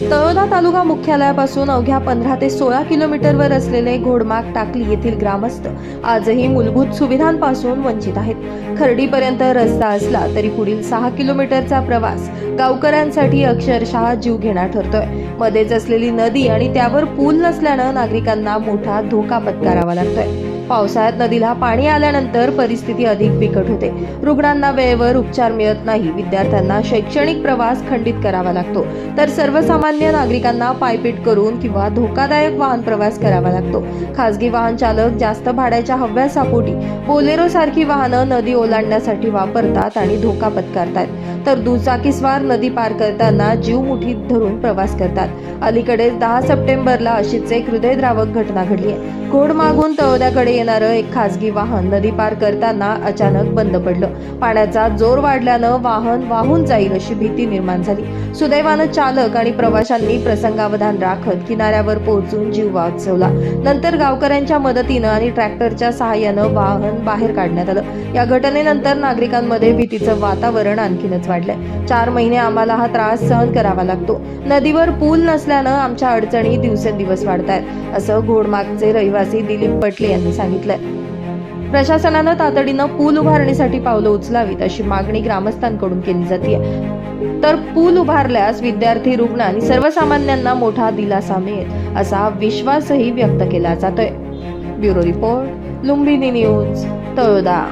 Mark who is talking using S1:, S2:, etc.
S1: तळोदा तालुका मुख्यालयापासून अवघ्या पंधरा ते सोळा किलोमीटरवर असलेले घोडमाग टाकली येथील ग्रामस्थ आजही मूलभूत सुविधांपासून वंचित आहेत. खर्डीपर्यंत रस्ता असला तरी पुढील सहा किलोमीटरचा प्रवास गावकऱ्यांसाठी अक्षरशः जीव घेणा ठरतोय. मध्येच असलेली नदी आणि त्यावर पूल नसल्यानं नागरिकांना मोठा धोका पत्करावा लागतोय. पावसाळ्यात नदीला पाणी आल्यानंतर परिस्थिती अधिक बिकट होते. रुग्णांना वेळेवर उपचार मिळत नाही. विद्यार्थ्यांना शैक्षणिक प्रवास खंडित करावा लागतो. तर सर्वसामान्य नागरिकांना पायपीट करून किंवा धोकादायक वाहन प्रवास करावा लागतो. खासगी वाहन चालक जास्त भाड्याच्या हव्यासापोटी बोलेरो सारखी वाहनं नदी ओलांडण्यासाठी वापरतात आणि धोका पत्करतात. तर दुचाकीस्वार नदी पार करताना जीव मुठीत धरून प्रवास करतात. अलीकडेच दहा सप्टेंबरला अशीच एक हृदयद्रावक घटना घडली आहे. घोड मागून तळोद्याकडे येणारं एक खासगी वाहन नदी पार करताना अचानक बंद पडलं. पाण्याचा जोर वाढल्यानं वाहन वाहून जाईल अशी भीती निर्माण झाली. सुदैवानं चालक आणि प्रवाशांनी प्रसंगावधान राखत किनाऱ्यावर पोहोचून जीव वाचवला. नंतर गावकऱ्यांच्या मदतीनं आणि ट्रॅक्टरच्या सहाय्यानं वाहन बाहेर काढण्यात आलं. या घटनेनंतर नागरिकांमध्ये भीतीचं वातावरण आणखीनच वाढलंय. चार महिने आम्हाला हा त्रास सहन करावा लागतो. नदीवर पूल नसल्यानं आमच्या अडचणी दिवसेंदिवस वाढत आहेत असं घोडमागचे रहिवासी दिलीप पटले यांनी सांगितलंय. प्रशासनानं तातडीनं पूल उभारणीसाठी पावलं उचलावीत अशी मागणी ग्रामस्थांकडून केली जाते तर पूल उभारल्यास विद्यार्थी रुग्ण आणि सर्वसामान्यांना मोठा दिलासा मिळेल असा विश्वासही व्यक्त केला जातोय. Bureau report Lumbini news Taloda.